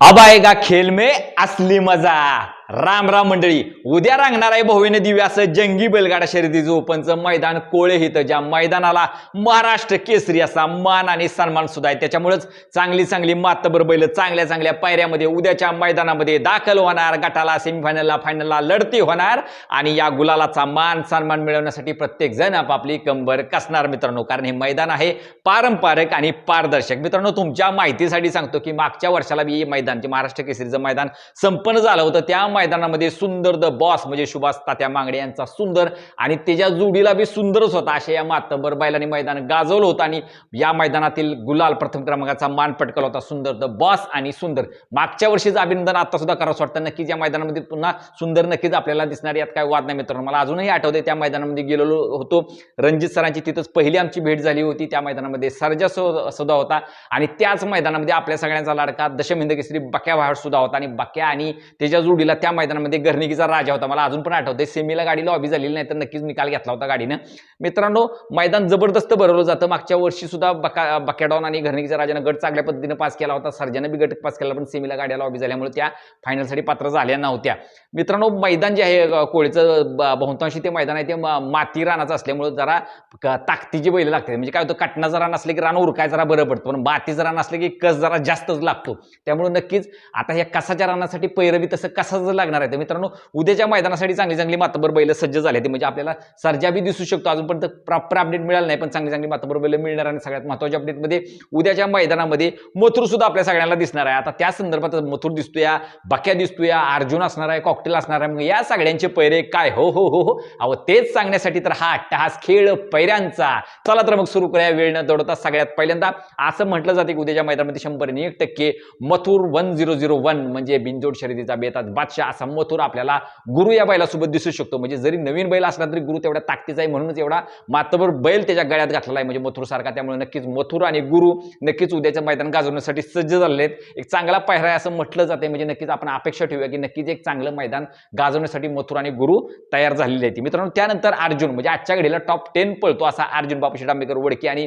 अब आएगा खेल में असली मजा। राम राम मंडळी. उद्या रांगणार आहे भव्य दिव्य असं जंगी बैलगाडा शर्यतीचं ओपनचं मैदान कोळे हिथं ज्या मैदानाला महाराष्ट्र केसरी असा मान आणि सन्मान सुद्धा आहे. त्याच्यामुळेच चांगली चांगली मातबर बैल चांगल्या चांगल्या पायऱ्यामध्ये उद्याच्या मैदानामध्ये दाखल होणार. गटाला सेमीफायनलला फायनलला लढती होणार आणि या गुलालाचा मान सन्मान मिळवण्यासाठी प्रत्येक जण आपापली कंबर कसणार मित्रांनो? कारण हे मैदान आहे पारंपरिक आणि पारदर्शक. मित्रांनो तुमच्या माहितीसाठी सांगतो की मागच्या वर्षाला मी हे मैदान जे महाराष्ट्र केसरीचं मैदान संपन्न झालं होतं त्या मैदानामध्ये सुंदर द बॉस म्हणजे सुभाष तात्या मांगडे यांचा सुंदर आणि त्याच्या जोडीला बी सुंदरच होता. अशा या मातबर बैलांनी मैदान गाजवलं होतं आणि या मैदानातील गुलाल प्रथम क्रमांकाचा मान पटकला होता. सुंदर द बॉस आणि सुंदर. मागच्या वर्षीचं अभिनंदन आता सुद्धा करावं वाटतं. नक्कीच या मैदानामध्ये पुन्हा सुंदर नक्कीच आपल्याला दिसणार. यात काय वाद नाही मित्रांनो. मला अजूनही आठवते त्या मैदानामध्ये गेलेलो होतो. रणजित सरांची तिथंच पहिली आमची भेट झाली होती. त्या मैदानामध्ये सर्जा सुद्धा होता. आणि त्याच मैदानामध्ये आपल्या सगळ्यांचा लाडका दशमिंद केसरी बक्या भाड सुद्धा होता. आणि बक्या आणि त्याच्या जोडीला त्या मैदानामध्ये गर्निकीचा राजा होता. मला अजून पण आठवते सेमीला गाडी लॉबी झालेली नाही तर नक्कीच निकाल घेतला होता गाडीनं. मित्रांनो मैदान जबरदस्त भरवलं जातं. मागच्या वर्षी सुद्धा बका बकॅडॉन आणि घरणीच्या राजानं गट चांगल्या पद्धतीने पास केला होता. सर्जानं बी गट पास केला पण सेमीला गाड्या लॉबी झाल्यामुळे त्या फायनलसाठी पात्र झाल्या नव्हत्या. मित्रांनो मैदान जे आहे कोळीचं बहुतांशी ते मैदान आहे ते माती रानाचं असल्यामुळे जरा क- ताकदीची बैल लागते म्हणजे काय होतं काटणं जरा नसले की रान उरकाय जरा बरं पडतं पण माती जरा नसले की कस जरा जास्तच लागतो. त्यामुळे नक्कीच आता या कसाच्या रानासाठी पैरवी तसं कसाच लागणार आहे. तर मित्रांनो उद्याच्या मैदानासाठी चांगली चांगली मातबर बैल सज्ज झाले ते म्हणजे आपल्याला सर्जा बी दिसू शकतो. अजून पण प्रॉपर अपडेट मिळाला नाही पण चांगली चांगली मातबर बैल मिळणार आणि सगळ्यात महत्त्वाच्या अपडेटमध्ये उद्याच्या मैदानामध्ये मथुर सुद्धा आपल्या सगळ्यांना दिसणार आहे. आता त्या संदर्भात मथुर दिसतोय बक्या दिसतोय अर्जुन असणार आहे कॉकटेल असणार आहे. मग या सगळ्यांचे पैरे काय? हो हो हो हो. अहो तेच सांगण्यासाठी तर हा अट्टहास खेळ पैऱ्यांचा. चला तर मग सुरू करूया. वेळ न दौडता सगळ्यात पहिल्यांदा असं म्हटलं जाते की उद्याच्या मैदानामध्ये शंभर एक टक्के मथुर वन झिरो झिरो वन म्हणजे बिनजोड शर्यतीचा बेतात बादशाह. असा मथुर आपल्याला गुरु या बैलासोबत दिसू शकतो. म्हणजे जरी नवीन बैल असला तरी गुरु तेवढ्या ताकदीचा आहे म्हणूनच एवढा मातबर बैल त्याच्या गळ्यात घातलेला आहे. म्हणजे मथुर सारखा त्यामुळे नक्कीच मथुर आणि गुरु नक्कीच उद्याचं मैदान गाजवण्यासाठी सज्ज झाले आहेत एक चांगला पायरा आहे असं म्हटलं जाते म्हणजे नक्कीच आपण अपेक्षा ठेवूया की नक्कीच एक चांगलं मैदान गाजवण्यासाठी मथुर आणि गुरु तयार झालेले आहेत. मित्रांनो त्यानंतर अर्जुन म्हणजे आजच्या घडीला टॉप टेन पळतो असा अर्जुन बापूशी डांबेकर वडके आणि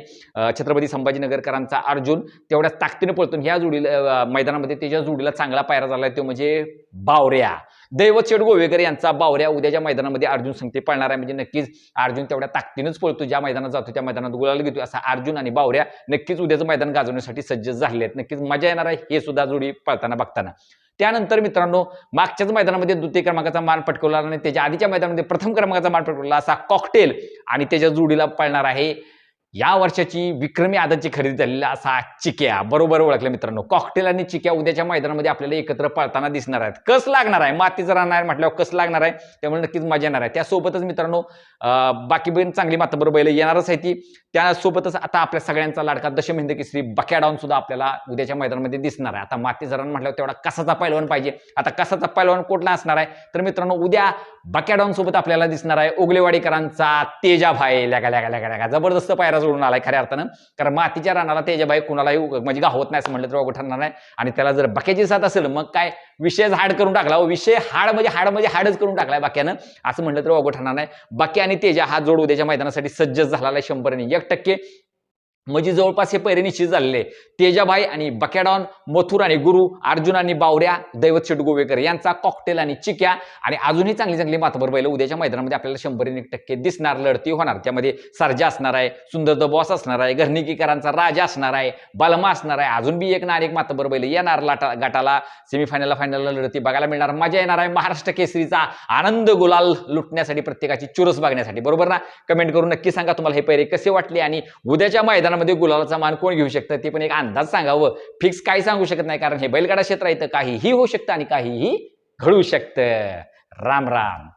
छत्रपती संभाजीनगरकरांचा अर्जुन. तेवढ्याच ताकदीने पळतो. ह्या जोडीला मैदानामध्ये त्याच्या जोडीला चांगला पायरा झाला आहे तो म्हणजे बावऱ्या. दैवत शेड गोवेकर यांचा बावऱ्या उद्याच्या मैदानामध्ये अर्जुन संगते पळणार आहे म्हणजे नक्कीच अर्जुन तेवढ्या ताकदीनच पळतो ज्या मैदानात जातो त्या मैदानात गुलाल घेतो असा अर्जुन आणि बावऱ्या नक्कीच उद्याचं मैदान गाजवण्यासाठी सज्ज झाले आहेत. नक्कीच मजा येणार आहे हे सुद्धा जोडी पळताना बघताना. त्यानंतर मित्रांनो मागच्याच मैदानामध्ये द्वितीय क्रमांकाचा मान पटकवला आणि त्याच्या आधीच्या मैदानामध्ये प्रथम क्रमांकाचा मान पटकवला असा कॉकटेल आणि त्याच्या जोडीला पळणार आहे या वर्षाची विक्रमी आदतची खरेदी झालेला असा चिक्या बरोबर ओळखलं मित्रांनो. कॉकटेल आणि चिक्या उद्याच्या मैदानामध्ये आपल्याला एकत्र पळताना दिसणार आहेत. कस लागणार आहे? मातीचं राहणार आहे म्हटल्यावर कस लागणार आहे? त्यामुळे नक्कीच मजा येणार आहे. त्यासोबतच मित्रांनो बाकी बहीण चांगली माता बरोबर येणारच आहे ती. त्यासोबतच आता आपल्या सगळ्यांचा लाडका दशमिंद केसरी बक्याडाऊन सुद्धा आपल्याला उद्याच्या मैदानामध्ये दिसणार आहे. आता माती जरान म्हटल्यावर तेवढा कसाचा पैलवान पाहिजे. आता कसाचा पैलवान कुठला असणार आहे? तर मित्रांनो उद्या बक्याडाऊन सोबत आपल्याला दिसणार आहे उगलेवाडीकरांचा तेजा भाई लगा लगा लगा लगा. जबरदस्त पायरा जोडून आलाय खऱ्या अर्थानं. कारण मातीच्या रानाला तेजाबाई कुणालाही म्हणजे गावत नाही असं म्हटलं तर अवघड ठरणार नाही. आणि त्याला जर बाकीची साथ असेल मग काय? विषय हाड करून टाकला. विषय हाड म्हणजे हाड म्हणजे हाडच करून टाकलाय बाक्यानं. असं म्हटलं तर अवघड ठरणार नाही. बाकी आणि तेजा हा जोड उद्याच्या मैदानासाठी सज्ज झालेला आहे शंभर एक टक्के. म्हणजे जवळपास हे पैरे निश्चित झालेले तेजाबाई तेजाभाई आणि बकॅडॉन मथुर आणि गुरु अर्जुन आणि बावऱ्या दैवत शेट गोवेकर यांचा कॉकटेल आणि चिक्या आणि अजूनही चांगली चांगली मातबर बैल उद्याच्या मैदानामध्ये आपल्याला शंभर आणि एक टक्के दिसणार लढती होणार. त्यामध्ये सर्जा असणार आहे सुंदर द बॉस असणार आहे घरणिकीकरांचा राजा असणार आहे बलमा असणार आहे अजून बी एक ना एक मातबर बैल येणार लाटा गटाला सेमीफायनलला फायनलला लढती बघायला मिळणार मजा येणार आहे. महाराष्ट्र केसरीचा आनंद गुलाल लुटण्यासाठी प्रत्येकाची चुरस बघण्यासाठी. बरोबर ना? कमेंट करून नक्की सांगा तुम्हाला हे पैरे कसे वाटले आणि उद्याच्या मैदान मैदानामध्ये गुलालाचा मान कोण घेऊ शकतं? ते पण एक अंदाज सांगावं. फिक्स काही सांगू शकत नाही? कारण हे बैलगाडा क्षेत्र आहे तर काहीही होऊ शकतं आणि काहीही घडू शकतं. राम राम.